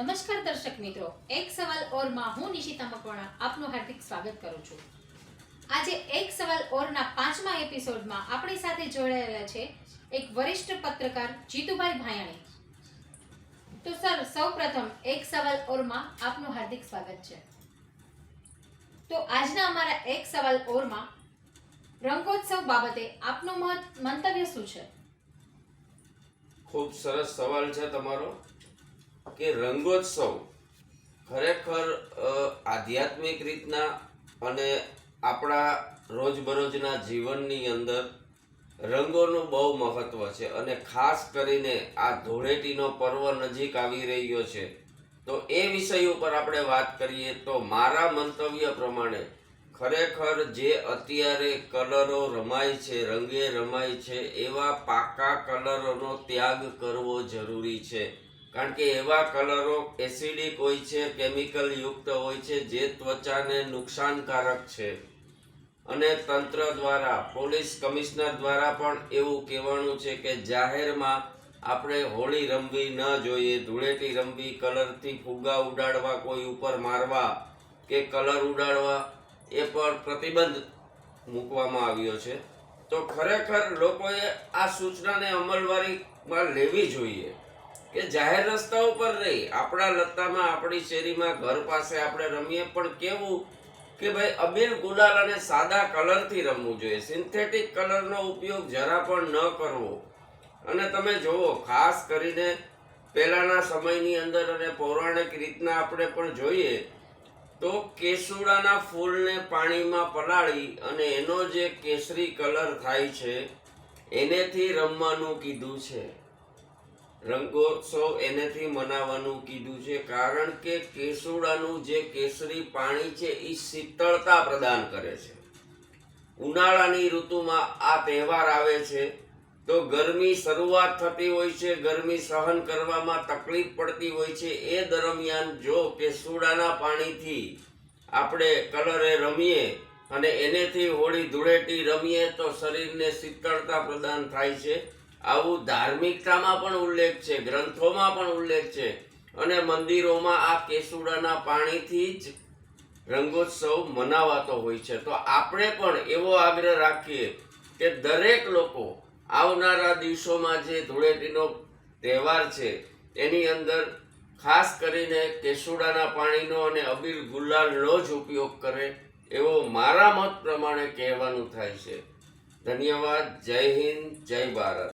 નમસ્કાર દર્શક મિત્રો, એક સવાલ ઓરમાં હું નિશિતા મકવાણા આપનું હાર્દિક સ્વાગત કરું છું. આજે એક સવાલ ઓરના પાંચમા એપિસોડમાં આપણી સાથે જોડાયેલા છે એક વરિષ્ઠ પત્રકાર જીતુભાઈ ભાયાણી. તો સર, સૌપ્રથમ એક સવાલ ઓરમાં આપનું હાર્દિક સ્વાગત છે. તો આજના અમારા એક સવાલ ઓરમાં રંગોત્સવ બાબતે આપનું મંતવ્ય શું છે? ખૂબ સરસ સવાલ છે તમારો. કે રંગોત્સવ ખરેખર આધ્યાત્મિક રીતના અને આપણા રોજબરોજના જીવનની અંદર રંગોનું બહુ મહત્ત્વ છે અને ખાસ કરીને આ ધૂળેટીનો પર્વ નજીક આવી રહ્યો છે. તો એ વિષય ઉપર આપણે વાત કરીએ તો મારા મંતવ્ય પ્રમાણે ખરેખર જે અત્યારે કલરો રમાય છે, રંગે રમાય છે, એવા પાકા કલરોનો ત્યાગ કરવો જરૂરી છે. કારણ કે એવા કલરો એસિડિક હોય છે, કેમિકલ યુક્ત હોય છે, જે ત્વચાને નુકસાનકારક છે. અને તંત્ર દ્વારા, પોલીસ કમિશનર દ્વારા પણ એવું કહેવાનું છે કે જાહેરમાં આપણે હોળી રમવી ન જોઈએ, ધૂળેટી રમવી, કલરથી ફુગ્ગા ઉડાડવા, કોઈ ઉપર મારવા કે કલર ઉડાડવા, એ પર પ્રતિબંધ મૂકવામાં આવ્યો છે. તો ખરેખર લોકોએ આ સૂચનાને અમલવારીમાં લેવી જોઈએ. કે જાહેર રસ્તા ઉપર રહી. આપણા લતામાં આપણી શેરીમાં, ઘર પાસે આપણે રમીએ. પણ કેવું કે ભાઈ અબીલ ગુલાલ અને સાદા કલરથી રમવું જોઈએ. સિન્થેટિક કલરનો ઉપયોગ જરા પણ ન કરવો. અને તમે જુઓ, ખાસ કરીને પહેલાંના સમયની અંદર અને પૌરાણિક રીતના આપણે પણ જોઈએ, તો કેસુડાના ફૂલને પાણીમાં પલાળી અને એનો જે કેસરી કલર થાય છે એનેથી રમવાનું કીધું છે. રંગોત્સવ એનેથી મનાવવાનું કીધું છે. કારણ કે કેસુડાનું જે કેસરી પાણી છે એ શીતળતા પ્રદાન કરે છે. ઉનાળાની ઋતુમાં આ તહેવાર આવે છે. તો ગરમી શરૂઆત થતી હોય છે, ગરમી સહન કરવામાં તકલીફ પડતી હોય છે. એ દરમિયાન જો કેસુડાના પાણીથી આપણે કલરે રમીએ અને એનેથી હોળી ધૂળેટી રમીએ, તો શરીરને શીતળતા પ્રદાન થાય છે. આવું ધાર્મિકતામાં પણ ઉલ્લેખ છે, ગ્રંથોમાં પણ ઉલ્લેખ છે અને મંદિરોમાં આ કેસુડાના પાણીથી જ રંગોત્સવ મનાવાતો હોય છે. તો આપણે પણ એવો આગ્રહ રાખીએ કે દરેક લોકો આવનારા દિવસોમાં જે ધૂળેટીનો તહેવાર છે, એની અંદર ખાસ કરીને કેસુડાના પાણીનો અને અબીલ ગુલાલનો જ ઉપયોગ કરે એવો મારા મત પ્રમાણે કહેવાનું થાય છે. ધન્યવાદ. જય હિન્દ. જય ભારત.